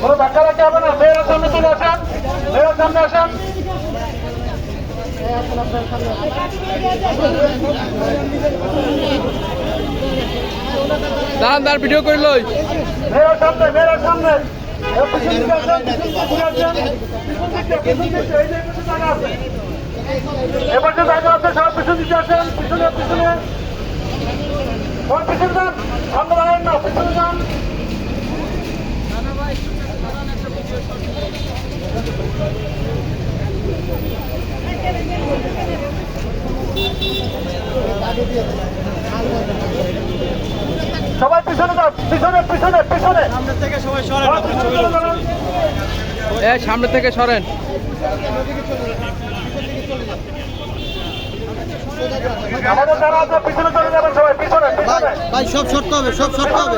কোনো ধাক্কা রাখতে হবে না। মেয়েরা সামনে চলে আসেন। মেয়েরা সামনে আসেন। দাঁড়ান দাঁড় ভিডিও করে লই। মেয়েরা সামনে মেয়েরা সামনে। এ পিছন দিকে আসেন, পিছন দিকে আসেন, পিছন দিকে, পিছন দিকে, এই যে জায়গা আছে। সব পিছন আসেন। পিছনে পিছনে ওর পিছনে যান সামনে দাঁড়ান না পিছনে যান সবাই পিছনে যান পিছনে পিছনে পিছনে। সামনে থেকে সবাই সরেন সামনে থেকে সরেন আমাদের যারা আছে পিছনে চলে যাবেন সবাই পিছনে পিছনে ভাই সব সরতে হবে সব সরতে হবে।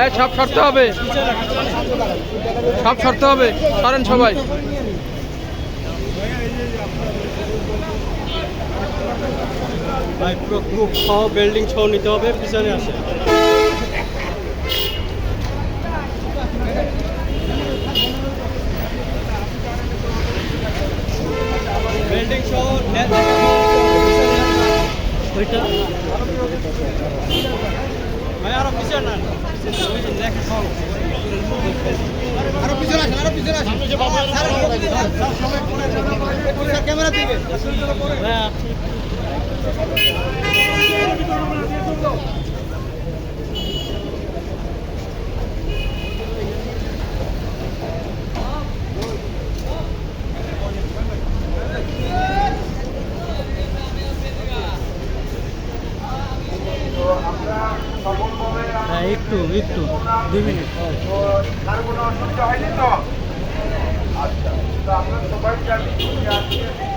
এ সব সরতে হবে। সব সরতে হবে। সরেন সবাই। ভাই পুরো গ্রুপ সহ বিল্ডিং সহ নিতে হবে পিছনে আসে। ওইটা ভাই আরও পিছনে না ওই যে লেখা সহ আরও পিছনে আসেন আরও পিছনে আসেন। ক্যামেরা দিকে হ্যাঁ একটু একটু, দুই মিনিট। আর কোনো অসুবিধা হয়নি তো আচ্ছা তো আমরা সবাই জানি আজকে